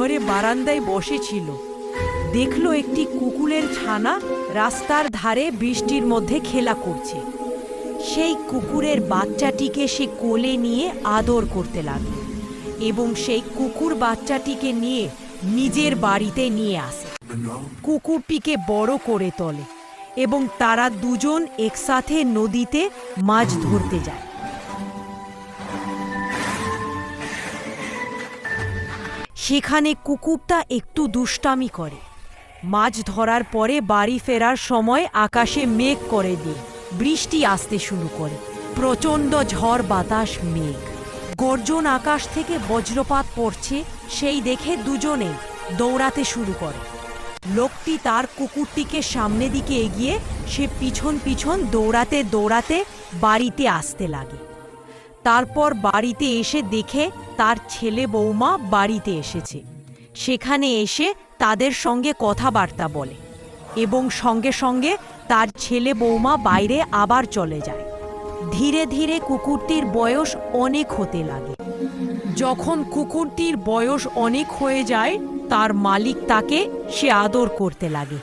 ঘরে বারান্দায় বসেছিল। দেখল একটি কুকুরের ছানা রাস্তার ধারে বৃষ্টির মধ্যে খেলা করছে। সেই কুকুরের বাচ্চাটিকে সে কোলে নিয়ে আদর করতে লাগল এবং সেই কুকুর বাচ্চাটিকে নিয়ে নিজের বাড়িতে নিয়ে আসে। কুকুরটিকে বড় করে তোলে এবং তারা দুজন একসাথে নদীতে মাছ ধরতে যায়। সেখানে কুকুরটা একটু দুষ্টামি করে। মাছ ধরার পরে বাড়ি ফেরার সময় আকাশে মেঘ করে দিয়ে বৃষ্টি আসতে শুরু করে। প্রচণ্ড ঝড় বাতাস, মেঘ। গর্জন আকাশ থেকে বজ্রপাত পড়ছে, সেই দেখে দুজনে দৌড়াতে শুরু করে। লোকটি তার কুকুরটিকে সামনে দিকে এগিয়ে সে পিছন পিছন দৌড়াতে দৌড়াতে বাড়িতে আসতে লাগে। তারপর বাড়িতে এসে দেখে তার ছেলে বৌমা বাড়িতে এসেছে। সেখানে এসে তাদের সঙ্গে কথাবার্তা বলে এবং সঙ্গে সঙ্গে তার ছেলে বৌমা বাইরে আবার চলে যায়। ধীরে ধীরে কুকুরটির বয়স অনেক হতে লাগে। যখন কুকুরটির বয়স অনেক হয়ে যায়, তার মালিক তাকে সে আদর করতে লাগে।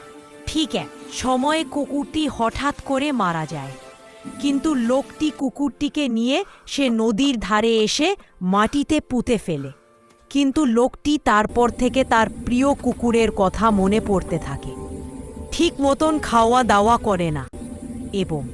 ঠিক এক সময়ে কুকুরটি হঠাৎ করে মারা যায়। কিন্তু লোকটি কুকুরটিকে নিয়ে সে নদীর ধারে এসে মাটিতে পুঁতে ফেলে। কিন্তু লোকটি তারপর থেকে তার প্রিয় কুকুরের কথা মনে পড়তে থাকে। ঠিক মতন খাওয়া দাওয়া করে না। এবং